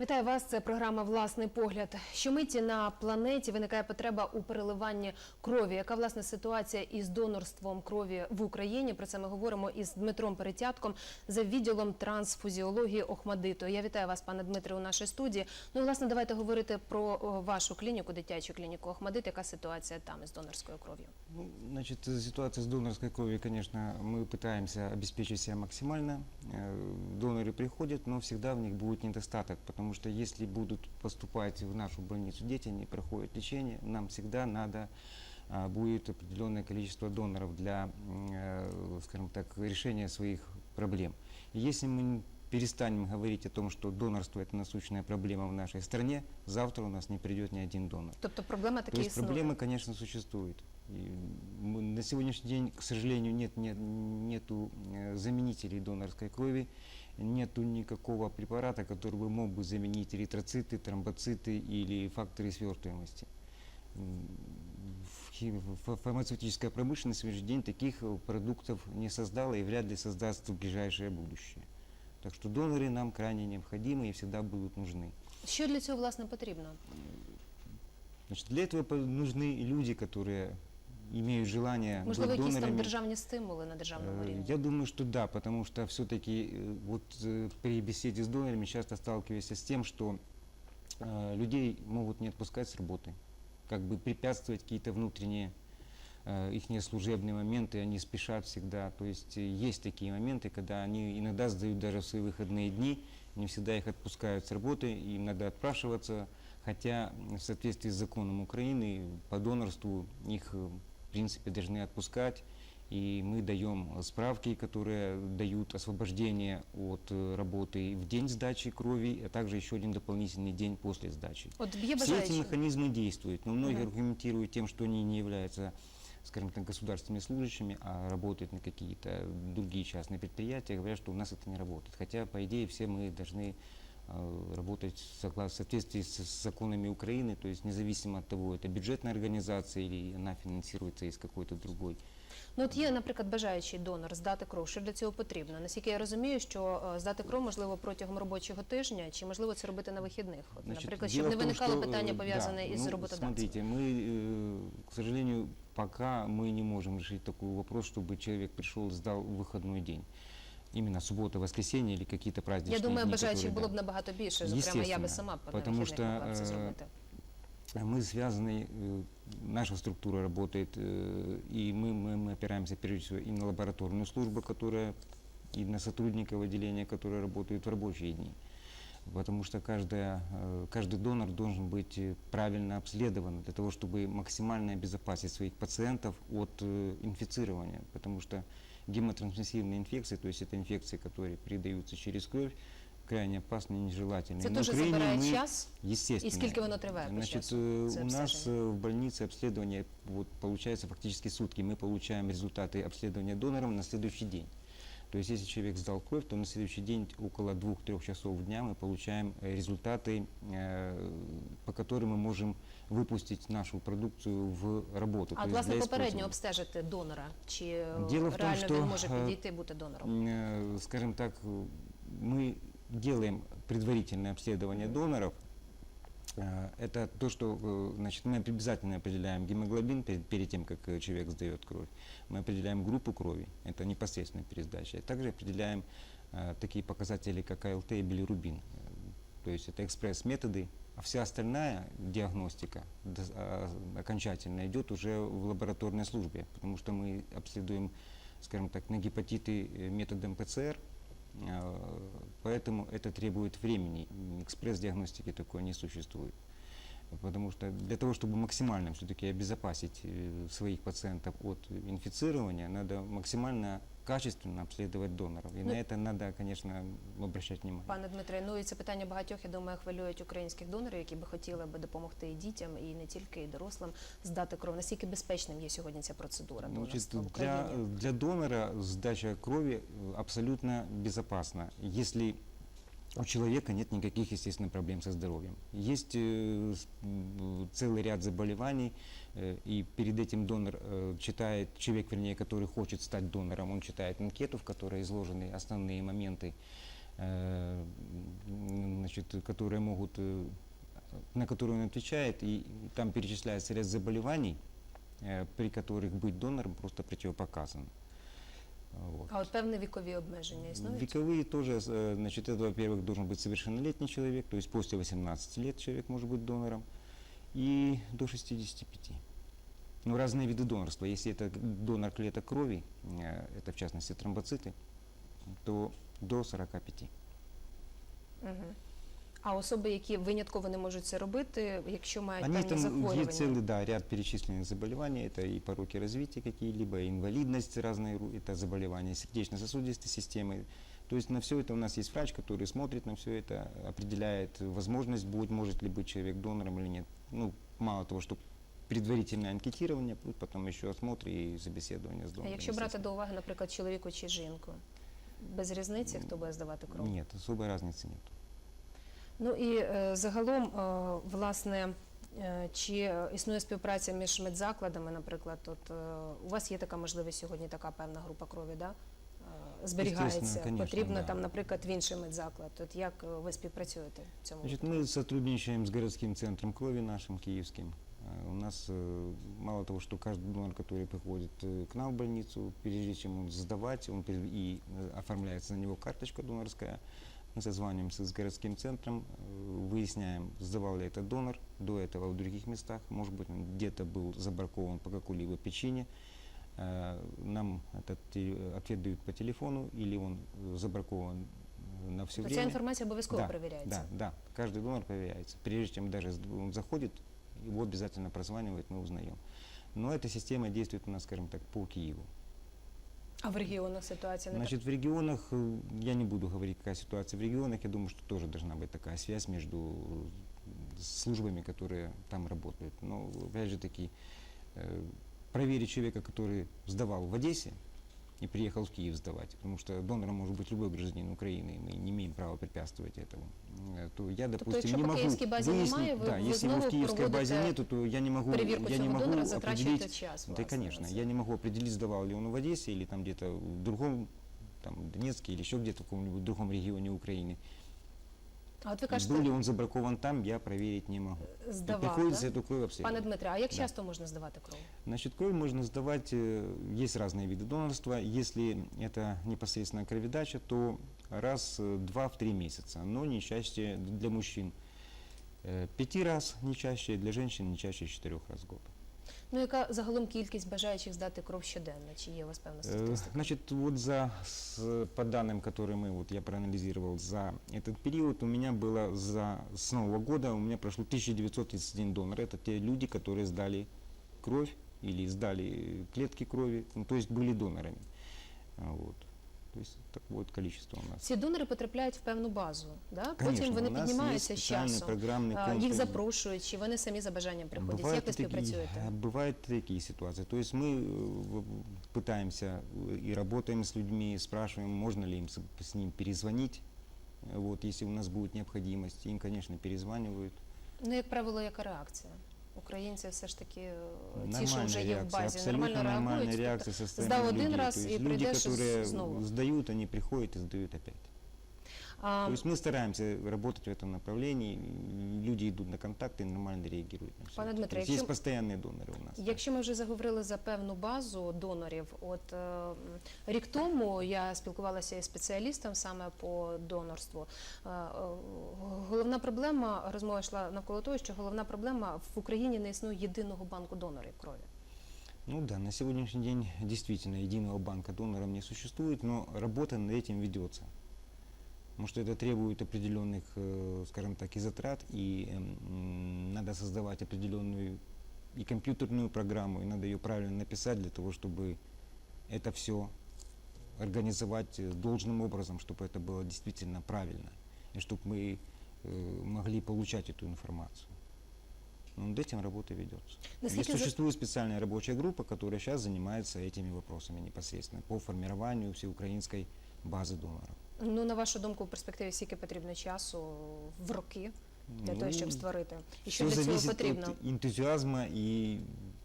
Вітаю вас. Це програма Власний погляд. Щомиті на планеті виникає потреба у переливанні крові. Яка власне ситуація із донорством крові в Україні? Про це ми говоримо із Дмитром Перетятком за відділом трансфузіології Охмадиту. Я вітаю вас, пане Дмитре, у нашій студії. Ну і власне давайте говорити про о, вашу клініку, дитячу клініку Охмадит. Яка ситуація там із донорською кров'ю? Ну, значит, ситуация с донорской кровью, конечно, мы пытаемся обеспечить себя максимально. Э, Доноры приходят, но всегда в них будет недостаток, потому что если будут поступать в нашу больницу дети, они проходят лечение, нам всегда надо а, будет определенное количество доноров для, э, скажем так, решения своих проблем. И если мы перестанем говорить о том, что донорство это насущная проблема в нашей стране, завтра у нас не придет ни один донор. Тобто проблема То таки есть проблемы, конечно, существуют. И на сегодняшний день, к сожалению, нет, нет нету э, заменителей донорской крови, нету никакого препарата, который бы мог бы заменить эритроциты, тромбоциты или факторы свертываемости. В в фармацевтическая промышленность на сегодняшний день таких продуктов не создала и вряд ли создаст в ближайшее будущее. Так что доноры нам крайне необходимы и всегда будут нужны. Що для цього власне потрібно? Значит, для этого нужны люди, которые имеют желание Можливо, быть якісь там донорами. державні стимули на державному Э, рівні? Я думаю, что да, потому что все-таки вот э, при беседе с донорами часто сталкиваешься с тем, что э, людей могут не отпускать с работы, как бы препятствовать какие-то внутренние их служебные моменты, они спешат всегда. То есть э, есть такие моменты, когда они иногда сдают даже в свои выходные дни, не всегда их отпускают с работы, им надо отпрашиваться, хотя в соответствии с законом Украины по донорству их э, в принципе должны отпускать. И мы даем справки, которые дают освобождение от э, работы в день сдачи крови, а также еще один дополнительный день после сдачи. От є Все эти механизмы действуют, но многие Мгм. аргументируют тем, что они не являются, скажем так, государственными служащими, а работают на какие-то другие частные предприятия, говорят, что у нас это не работает. Хотя, по идее, все мы должны работать согласно, в соответствии с, с законами Украины, то есть независимо от того, это бюджетная организация или она финансируется из какой-то другой. Ну, от є, наприклад, бажаючий донор здати кров. Що для цього потрібно? Наскільки я розумію, що е, здати кров можливо протягом робочого тижня, чи можливо це робити на вихідних? От, Значит, наприклад, дело щоб не в том, виникало что, питання э, пов'язане да, із ну, роботодавцем. Смотрите, мы, э, к сожалению, пока мы не можем решить такой вопрос, чтобы человек пришел и сдал в выходной день. Именно суббота, воскресенье или какие-то праздничные Я думаю, дни, бажаючих которые, було б да. набагато більше. Зокрема, я би Естественно, сама б потому что, могла б це зробити. Мы связаны, э, наша структура работает, э, и мы, мы, мы опираемся прежде всего и на лабораторную службу, которая, и на сотрудников отделения, которые работают в рабочие дни. Потому что каждая, э, каждый донор должен быть э, правильно обследован для того, чтобы максимально обезопасить своих пациентов от э, инфицирования. Потому что гемотрансмиссивные инфекции, то есть это инфекции, которые передаются через кровь, крайне опасны и нежелательны. Це На теж Украине забирає мы- час. Естественно. И сколько оно триває по Значит, часу, э, це у нас обстеження? э, в больнице обследование вот, получается фактически сутки. Мы получаем результаты обследования доноров на следующий день. То есть, если человек сдал кровь, то на следующий день около 2-3 часов дня мы получаем э, результаты, э, по которым мы можем выпустить нашу продукцию в работу. А то от, есть власне, для попередньо использования. обстежити донора, чи е, Діло в тому, реально що, він може е, підійти і бути донором? Э, скажем так, э, мы делаем предварительное обследование доноров. Э, Это то, что э, значит, мы обязательно определяем гемоглобин перед, перед тем, как э, человек сдает кровь. Мы определяем группу крови, это непосредственная пересдача. Также определяем э, такие показатели, как АЛТ и билирубин. То есть это экспресс-методы, а вся остальная диагностика а, окончательно идет уже в лабораторной службе, потому что мы обследуем, скажем так, на гепатиты методом ПЦР, поэтому это требует времени. Экспресс-диагностики такой не существует. Потому что для того, чтобы максимально все-таки обезопасить э, своих пациентов от инфицирования, надо максимально качественно обследовать доноров. И Ну, на это надо, конечно, обращать внимание. Пане Дмитре, ну і це питання багатьох, я думаю, хвилюють українських донорів, які би хотіли би допомогти і дітям, і не тільки і дорослим здати кров. Наскільки безпечним є сьогодні ця процедура Значит, для, для донора здача крови э, абсолютно безпечна. если у человека нет никаких, естественно, проблем со здоровьем. Есть э, с- м, целый ряд заболеваний, э, и перед этим донор э, читает, человек, вернее, который хочет стать донором, он читает анкету, в которой изложены основные моменты э, м, значит, которые могут, э, на которые он отвечает, и там перечисляется ряд заболеваний, э, при которых быть донором просто противопоказано. Вот. А от певні вікові обмеження існують? Вековые тоже, э, значит, это, во-первых, должен быть совершеннолетний человек, то есть после 18 лет человек может быть донором, и до 65. Ну, разные виды донорства. Если это донор клеток крови, э, это в частности тромбоциты, то до 45. Угу. А особи, які винятково не можуть це робити, якщо мають Они певні там захворювання? есть целый, да, ряд перечисленных заболеваний. Это и пороки развития какие-либо, и инвалидность разные, ру- это заболевания сердечно-сосудистой системы. То есть на все это у нас есть врач, который смотрит на все это, определяет возможность, будет, может ли быть человек донором или нет. Ну, мало того, что предварительное анкетирование, плюс потом еще осмотр и собеседование с А донором. якщо брати естественно. до уваги, наприклад, чоловіку чи жінку, без різниці, хто буде здавати кров? Нет, особой разницы нет. Ну і е, загалом, е, власне, е, чи е, існує співпраця між медзакладами, наприклад, от е, у вас є така можливість сьогодні, така певна група крові, да? е, зберігається, Естественно, конечно, потрібно да. там, наприклад, в інший медзаклад. От як е, ви співпрацюєте в цьому? Значит, мы сотрудничаем с городским центром крови нашим киевским. Э, У нас э, мало того, что каждый донор, который приходит э, к нам в больницу, прежде чем он сдавать, он пер- и э, оформляется на него карточка донорская, мы созваниваемся с городским центром, э, выясняем, сдавал ли этот донор до этого в других местах, может быть, он где-то был забракован по какой-либо причине. Э, Нам этот те- ответ дают по телефону, или он э, забракован э, на все То время. ця інформація обов'язково Да, перевіряється. Да, да. Каждый донор проверяется. Прежде чем даже сд- он заходит, его обязательно прозванивает, мы узнаем. Но эта система действует у нас, скажем так, по Киеву. А в регіонах ситуація не Значит, в регионах, э, я не буду говорить, какая ситуация в регионах, я думаю, что тоже должна быть такая связь между э, службами, которые там работают. Но, опять же таки, э, проверить человека, который сдавал в Одессе и приехал в Киев сдавать, потому что донором может быть любой гражданин Украины, и мы не имеем права препятствовать этому, э, то я, допустим, якщо не по могу київській базі выяснить, немає, ви- да, ви если его в знову киевской базе проводите нету, то я не могу, перевірку я не цього могу донора, затрачуєте определить, час. да, власне, конечно. на це. Я не могу определить, сдавал ли он в Одессе или там где-то в другом, там, Донецке или еще где-то в каком-нибудь другом регионе Украины. А от ви Был кажете, ли он забракован там, я проверить не могу. И здавав, приходится да? эту кровь обследовать. Пане Дмитре, а як Да. часто можна здавати кров? Значит, кровь можно сдавать, э, есть разные виды донорства. Если это непосредственно кроведача, то раз, э, два в три месяца, но не чаще для мужчин. э, Пяти раз не чаще, для женщин не чаще четырех раз в год. Ну яка загалом кількість бажаючих здати кров щоденно? Чи є у вас певна Э, статистика? Значит, вот за, с- по данным, которые мы, вот я проанализировал за этот период, у меня было за, с Нового года, у меня прошло 1931 донор. Это те люди, которые сдали кровь или сдали клетки крови, ну, то есть были донорами. А, Вот. То есть такое вот количество у нас. Ці донори потрапляють в певну базу, да? потім Конечно, вони у нас піднімаються з есть специальный часом, программный а, пункт. їх запрошують, чи вони самі за бажанням приходять. Бывают Як ви и такие, співпрацюєте? э, Бывают такие ситуации. То есть мы э, в- пытаемся э, и работаем с людьми, спрашиваем, можно ли им с, с ним перезвонить, э, вот, если у нас будет необходимость. Им, конечно, перезванивают. Ну, як правило, яка реакція? Українці все ж таки е, ті, що вже є в базі, нормально реагують. реакция со стороны один людей. раз То и есть люди, придешь которые знову. сдают, они приходят и сдают опять. А, То есть мы стараемся работать в этом направлении, и люди идут на контакты и нормально реагируют на все. Пане это. Дмитре, То есть якщо- есть постоянные доноры у нас. да. Якщо ми вже заговорили за певну базу донорів, от е, м, рік тому я спілкувалася із спеціалістом саме по донорству. Е, е, головна проблема розмова йшла навколо того, що головна проблема в Україні не існує єдиного банку донорів крові. Ну да, на сегодняшний день действительно единого банка доноров не существует, но работа над этим ведется. Потому что это требует определенных, э, скажем так, и затрат, и м, надо создавать определенную и компьютерную программу, и надо ее правильно написать для того, чтобы это все организовать э, должным образом, чтобы это было действительно правильно, и чтобы мы э, могли получать эту информацию. Но над этим работа ведется. И за- существует специальная рабочая группа, которая сейчас занимается этими вопросами непосредственно по формированию всеукраинской базы доноров. Ну на вашу думку, в перспективі скільки потрібно часу в роки для того, щоб створити? І що все для цього Ну, зависит потрібно? от энтузиазма и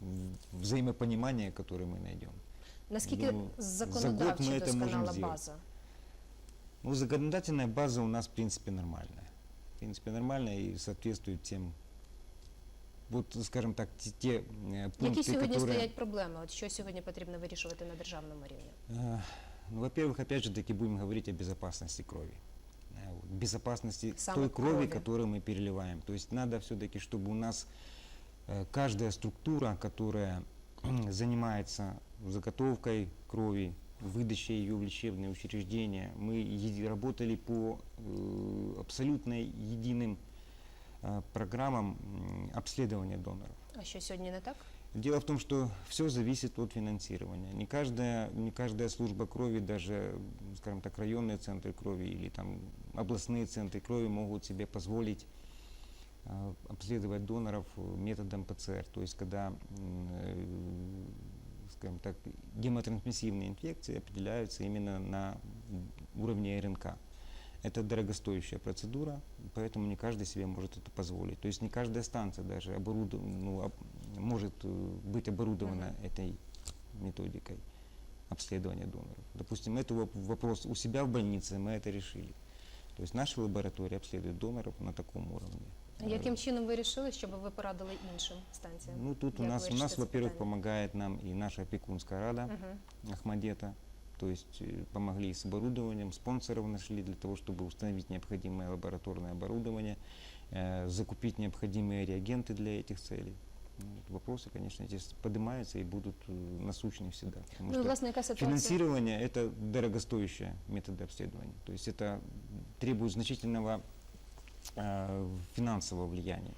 в- взаимопонимания, которое мы найдем. Наскільки думаю, за год законодавчо ми це можемо досконала зробити. база? Ну, законодательная база у нас, в принципе, нормальная. В принципе, нормальная и соответствует тем, вот, скажем так, те, те э, пункты, Які сьогодні которые... стоять проблеми? От що сьогодні потрібно вирішувати на державному рівні? Э, Ну, во-первых, опять же таки будем говорить о безопасности крови. Э, Безопасности Самой той крови, крови. которую мы переливаем. То есть надо все-таки, чтобы у нас э, каждая структура, которая занимается заготовкой крови, выдачей ее в лечебные учреждения, мы работали по э, абсолютно единым э, программам обследования доноров. А що сьогодні не так? Дело в том, что все зависит от финансирования. Не каждая, не каждая служба крови, даже, скажем так, районные центры крови или там областные центры крови могут себе позволить э, обследовать доноров методом ПЦР. То есть, когда, э, скажем так, гемотрансмиссивные инфекции определяются именно на уровне РНК. Это дорогостоящая процедура, поэтому не каждый себе может это позволить. То есть не каждая станция даже оборудов- ну, может э, быть оборудована Мгм. этой методикой обследования доноров. Допустим, это воп- вопрос у себя в больнице мы это решили. То есть наша лаборатория обследует доноров на таком уровне. А Яким чином ви вирішили, щоб ви порадили іншим станціям? Ну тут у Як нас, у вирішити нас, це во-первых, питання? помогает нам и наша опекунская рада Мгм. Ахмадета. То есть э, помогли с оборудованием, спонсоров нашли для того, чтобы установить необходимое лабораторное оборудование, э, закупить необходимые реагенты для этих целей. Ну, вот вопросы, конечно, эти с- поднимаются и будут э, насущны всегда. Потому Ну, і, что власне, яка ситуація? финансирование – это дорогостоящие методы обследования. То есть это требует значительного э, финансового влияния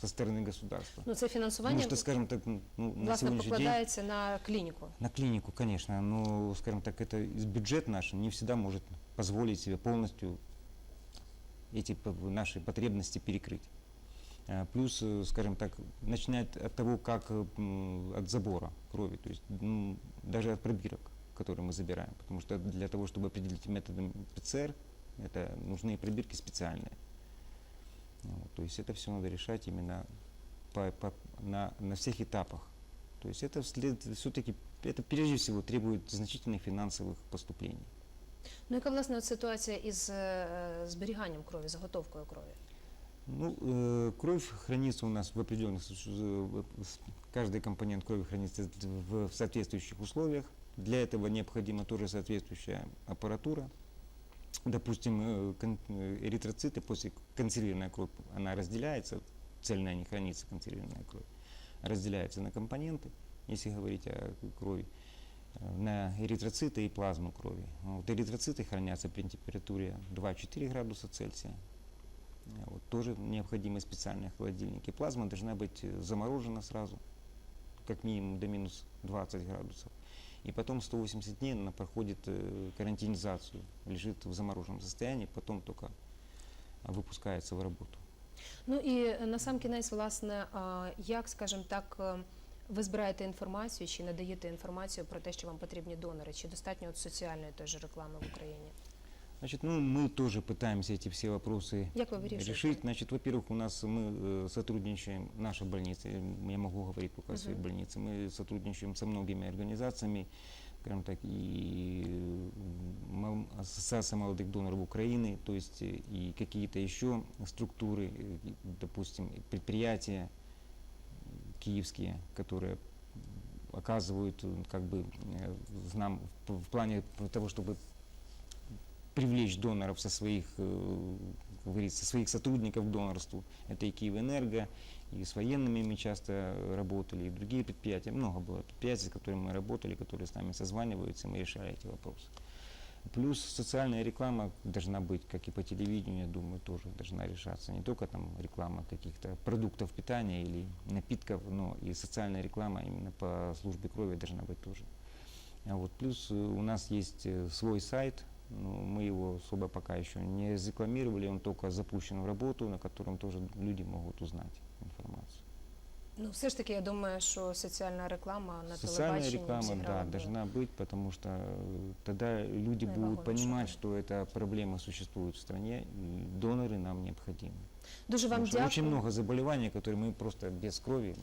со стороны государства. Ну, це фінансування, Потому что, скажем так, ну, на власне, сегодняшний день покладається на клініку. на клинику, конечно, но, скажем так, это из- бюджет наш не всегда может позволить себе полностью эти п- наши потребности перекрыть. Э, Плюс, э, скажем так, начинать от того, как э, м, от забора крови, то есть ну, даже от пробирок, которые мы забираем, потому что для того, чтобы определить методом ПЦР, это нужны пробирки специальные. Ну, Вот, то есть это все надо решать именно по- по- на, на всех этапах. То есть это все-таки, это прежде всего требует значительных финансовых поступлений. Ну, яка, власне, от ситуація із е, зберіганням крові, заготовкою крові? Ну, э, кровь хранится у нас в определенных, каждый компонент крови хранится в, в соответствующих условиях. Для этого необходима тоже соответствующая аппаратура. Допустим, э, э, эритроциты после консервированная кровь, она разделяется, цельная не хранится консервированная кровь, разделяется на компоненты, если говорить о крови, э, на эритроциты и плазму крови. Вот эритроциты хранятся при температуре 2-4 градуса Цельсия. Э, Вот, тоже необходимы специальные холодильники. Плазма должна быть э, заморожена сразу, как минимум до минус 20 градусов. И потом 180 дней она проходит э, карантинизацию, лежит в замороженном состоянии, потом только а, выпускается в работу. Ну і е, на сам кінець, власне, а, як, скажімо так, е, ви збираєте інформацію чи надаєте інформацію про те, що вам потрібні донори? Чи достатньо от соціальної той же реклами в Україні? Значит, ну, мы тоже пытаемся эти все вопросы Як ви вирішуєте? решить. Значит, во-первых, у нас мы э, сотрудничаем, наша больница, э, я могу говорить только о своей Мгм. больнице, мы сотрудничаем со многими организациями, скажем так, и э, мо- Ассоциация молодых доноров Украины, то есть э, и какие-то еще структуры, э, и, допустим, и предприятия м, киевские, которые оказывают э, как бы э, нам в, в плане того, чтобы привлечь доноров со своих, э, со своих сотрудников к донорству. Это и Киевэнерго, и с военными мы часто работали, и другие предприятия. Много было предприятий, с которыми мы работали, которые с нами созваниваются, мы решали эти вопросы. Плюс социальная реклама должна быть, как и по телевидению, я думаю, тоже должна решаться. Не только там реклама каких-то продуктов питания или напитков, но и социальная реклама именно по службе крови должна быть тоже. А вот плюс э, у нас есть э, свой сайт, но мы его особо пока еще не рекламировали, он только запущен в работу, на котором тоже люди могут узнать информацию. Ну, все ж таки, я думаю, що соціальна реклама на Социальная телебаченні реклама, зіграла да, б должна быть, потому что э, тогда люди Наивагон будут понимать, шагом. что эта проблема существует в стране, и доноры нам необходимы. Дуже вам Потому что дякую. очень много заболеваний, которые мы просто без крови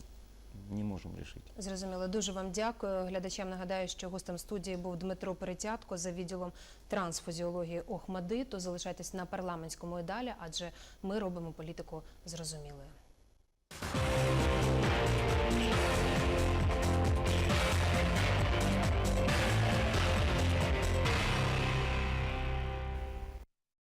не можемо рішити Зрозуміло, дуже вам дякую. Глядачам нагадаю, що гостем студії був Дмитро Перетятко за відділом трансфузіології ОХМАДИТу. Залишайтесь на парламентському і далі, адже ми робимо політику зрозумілою.